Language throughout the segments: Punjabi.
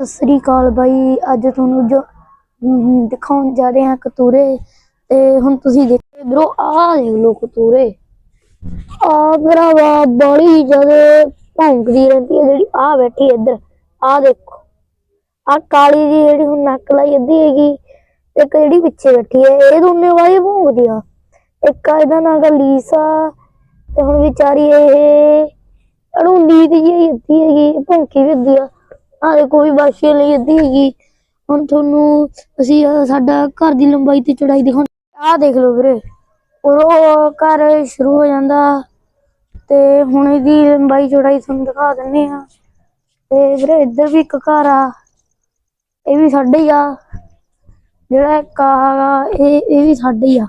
ਸਤਿ ਸ੍ਰੀ ਅਕਾਲ ਬਾਈ। ਅੱਜ ਤੁਹਾਨੂੰ ਜੋ ਦਿਖਾਉਣ ਜਾ ਰਹੇ ਹਾਂ ਕਤੂਰੇ। ਤੇ ਹੁਣ ਤੁਸੀਂ ਦੇਖੋ ਬ్రో ਆਹ ਦੇਖ ਲੋ ਕਤੂਰੇ। ਆ ਭਰਾਵਾ ਬੜੀ ਜਦ ਭੌਂਕਦੀ ਰਹਿੰਦੀ ਹੈ ਜਿਹੜੀ ਆ ਬੈਠੀ ਹੈ ਇੱਧਰ। ਆ ਦੇਖੋ ਆ ਕਾਲੀ ਜੀ ਜਿਹੜੀ ਹੁਣ ਨੱਕ ਲਾਈ ਅੱਧੀ ਹੈਗੀ ਤੇ ਇੱਕ ਜਿਹੜੀ ਪਿੱਛੇ ਬੈਠੀ ਹੈ, ਇਹ ਦੋਨੇ ਵਾਲੀ ਭੌਂਕਦੀ ਆ ਇੱਕ ਆ ਇਹਦਾ ਨਾਂ ਗਾ ਲੀਸਾ, ਤੇ ਹੁਣ ਵਿਚਾਰੀ ਇਹ ਅਣੂ ਨੀਂਦ ਜੀ ਅੱਧੀ ਹੈਗੀ ਭੌਂਕੀ ਵੀ ਅੱਧੀ ਆ। ਆ ਦੇਖੋ ਵੀ ਬਾਸ਼ੀ ਲਈ ਅੱਧੀ ਹੈਗੀ। ਹੁਣ ਤੁਹਾਨੂੰ ਅਸੀਂ ਸਾਡਾ ਘਰ ਦੀ ਲੰਬਾਈ ਤੇ ਚੌੜਾਈ ਦਿਖਾਉਂ ਆ ਦੇਖ ਲਓ ਵੀਰੇ। ਉਹ ਘਰ ਸ਼ੁਰੂ ਹੋ ਜਾਂਦਾ। ਤੇ ਹੁਣ ਇਹਦੀ ਲੰਬਾਈ ਚੌੜਾਈ ਤੁਹਾਨੂੰ ਦਿਖਾ ਦਿੰਨੇ ਆ। ਤੇ ਵੀਰੇ ਇੱਧਰ ਵੀ ਇੱਕ ਘਰ ਆ। ਇਹ ਵੀ ਸਾਡੇ ਹੀ ਆ। ਜਿਹੜਾ ਇੱਕ ਆ ਇਹ ਇਹ ਵੀ ਸਾਡੇ ਹੀ ਆ।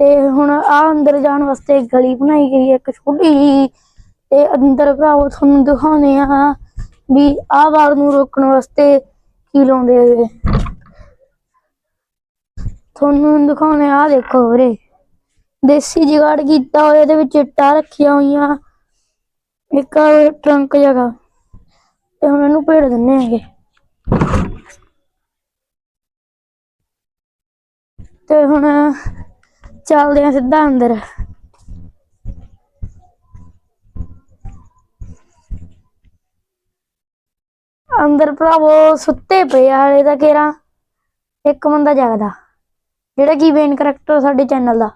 ਤੇ ਹੁਣ ਆ ਅੰਦਰ ਜਾਣ ਵਾਸਤੇ ਗਲੀ ਬਣਾਈ ਗਈ ਹੈ, ਇੱਕ ਛੋਟੀ ਜਿਹੀ। ਤੇ ਅੰਦਰ ਭਰਾਵੋ, ਤੁਹਾਨੂੰ ਦਿਖਾਉਂਦੇ ਆ। ਵੀ ਆਹ ਬਾੜ ਨੂੰ ਰੋਕਣ ਵਾਸਤੇ ਕੀ ਲਾਉਂਦੇ ਹੋਏ ਤੁਹਾਨੂੰ ਦਿਖਾਉਣੇ ਆ ਦੇਖੋ ਵੀਰੇ। ਦੇਸੀ ਜੁਗਾੜ ਕੀਤਾ ਹੋਇਆ, ਇਹਦੇ ਵਿੱਚ ਇੱਟਾਂ ਰੱਖੀਆਂ ਹੋਈਆਂ। ਇੱਕ ਟਰੰਕ ਜਗਾ ਤੇ ਹੁਣ ਇਹਨੂੰ ਭੇੜ ਦਿੰਨੇ ਹੈਗੇ। ਤੇ ਹੁਣ ਚੱਲਦੇ ਆ ਸਿੱਧਾ ਅੰਦਰ। ਅੰਦਰ ਭਰਾਵੋ ਸੁੱਤੇ ਪਏ ਆ ਹਲੇ ਤਾਂ ਕੇਰਾ ਇੱਕ ਬੰਦਾ ਜਾਗਦਾ ਜਿਹੜਾ ਕੀ ਮੇਨ ਕਰੈਕਟਰ ਸਾਡੇ ਚੈਨਲ ਦਾ।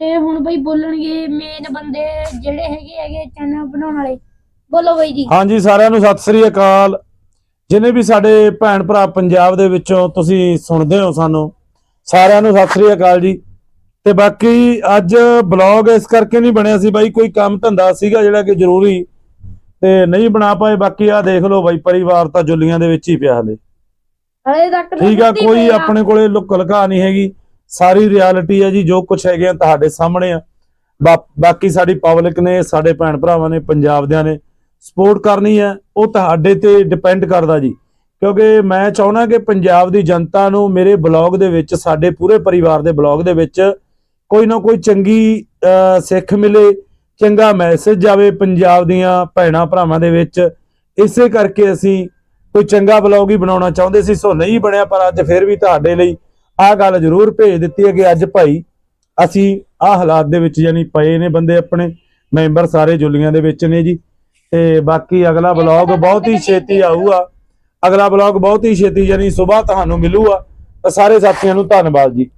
ਤੇ ਹੁਣ ਬਈ ਬੋਲਣਗੇ ਮੇਨ ਬੰਦੇ ਜਿਹੜੇ ਹੈਗੇ ਹੈਗੇ ਚੈਨਲ ਬਣਾਉਣ ਵਾਲੇ। ਬੋਲੋ ਬਈ ਜੀ। ਹਾਂਜੀ ਸਾਰਿਆਂ ਨੂੰ ਸਤਿ ਸ੍ਰੀ ਅਕਾਲ। ਜਿਨੇ ਵੀ ਸਾਡੇ ਭੈਣ ਭਰਾ ਪੰਜਾਬ ਦੇ ਵਿੱਚੋਂ ਤੁਸੀਂ ਸੁਣਦੇ ਹੋ ਸਾਨੂੰ ਸਾਰਿਆਂ ਨੂੰ ਸਤਿ ਸ੍ਰੀ ਅਕਾਲ ਜੀ। ਤੇ ਬਾਕੀ ਅੱਜ ਬਲੌਗ ਇਸ ਕਰਕੇ ਨਹੀਂ ਬਣਿਆ ਸੀ ਬਾਈ ਕੋਈ ਕੰਮ ਧੰਦਾ ਸੀਗਾ ਜਿਹੜਾ ਕਿ ਜ਼ਰੂਰੀ ਤੇ ਨਹੀਂ ਬਣਾ ਪਾਏ ਬਾਕੀ ਆ ਦੇਖ ਲਓ ਬਾਈ ਪਰਿਵਾਰ ਤਾਂ ਜੁੱਲੀਆਂ ਦੇ ਵਿੱਚ ਹੀ ਪਿਆ ਹਲੇ। ਹਲੇ ਤੱਕ ਠੀਕ ਆ ਕੋਈ। ਆਪਣੇ ਕੋਲੇ ਲੁੱਕ ਲੁਕਾ ਨਹੀਂ ਹੈਗੀ। ਸਾਰੀ ਰਿਐਲਿਟੀ ਹੈ ਜੀ ਜੋ ਕੁਝ ਹੈਗੇ ਆ ਤੁਹਾਡੇ ਸਾਹਮਣੇ ਆ। ਬਾਕੀ ਸਾਡੀ ਪਬਲਿਕ ਨੇ ਸਾਡੇ ਭੈਣ ਭਰਾਵਾਂ ਨੇ ਪੰਜਾਬ ਦਿਆਂ ਨੇ ਸਪੋਰਟ ਕਰਨੀ ਹੈ। ਉਹ ਤੁਹਾਡੇ ਤੇ ਡਿਪੈਂਡ ਕਰਦਾ ਜੀ। ਕਿਉਂਕਿ ਮੈਂ ਚਾਹੁੰਦਾ ਕਿ ਪੰਜਾਬ ਦੀ ਜਨਤਾ ਨੂੰ ਮੇਰੇ ਬਲੌਗ ਦੇ ਵਿੱਚ ਸਾਡੇ ਪੂਰੇ ਪਰਿਵਾਰ ਦੇ ਬਲੌਗ ਦੇ ਵਿੱਚ ਕੋਈ ਨਾ ਕੋਈ ਚੰਗੀ ਸਿੱਖ ਮਿਲੇ। ਚੰਗਾ ਮੈਸੇਜ ਜਾਵੇ ਪੰਜਾਬ ਦੀਆਂ ਭੈਣਾਂ ਭਰਾਵਾਂ ਦੇ ਵਿੱਚ। ਇਸੇ ਕਰਕੇ ਅਸੀਂ ਕੋਈ ਚੰਗਾ ਬਲੌਗ ਹੀ ਬਣਾਉਣਾ ਚਾਹੁੰਦੇ ਸੀ ਸੋ ਨਹੀਂ ਬਣਿਆ ਪਰ ਅੱਜ ਫਿਰ ਵੀ ਤੁਹਾਡੇ ਲਈ ਆਹ ਗੱਲ ਜ਼ਰੂਰ ਭੇਜ ਦਿੱਤੀ ਹੈ ਕਿ ਅੱਜ ਭਾਈ ਅਸੀਂ ਆਹ ਹਾਲਾਤ ਦੇ ਵਿੱਚ ਯਾਨੀ ਪਏ ਨੇ ਬੰਦੇ ਆਪਣੇ ਮੈਂਬਰ ਸਾਰੇ ਜੁਲੀਆਂ ਦੇ ਵਿੱਚ ਨੇ ਜੀ। ਤੇ ਬਾਕੀ ਅਗਲਾ ਬਲੌਗ ਬਹੁਤ ਹੀ ਛੇਤੀ ਆਊਗਾ। ਅਗਲਾ ਬਲੌਗ ਬਹੁਤ ਹੀ ਛੇਤੀ ਯਾਨੀ ਸਵੇਰ ਤੁਹਾਨੂੰ ਮਿਲੂਗਾ। ਸਾਰੇ ਸਾਥੀਆਂ ਨੂੰ ਧੰਨਵਾਦ ਜੀ।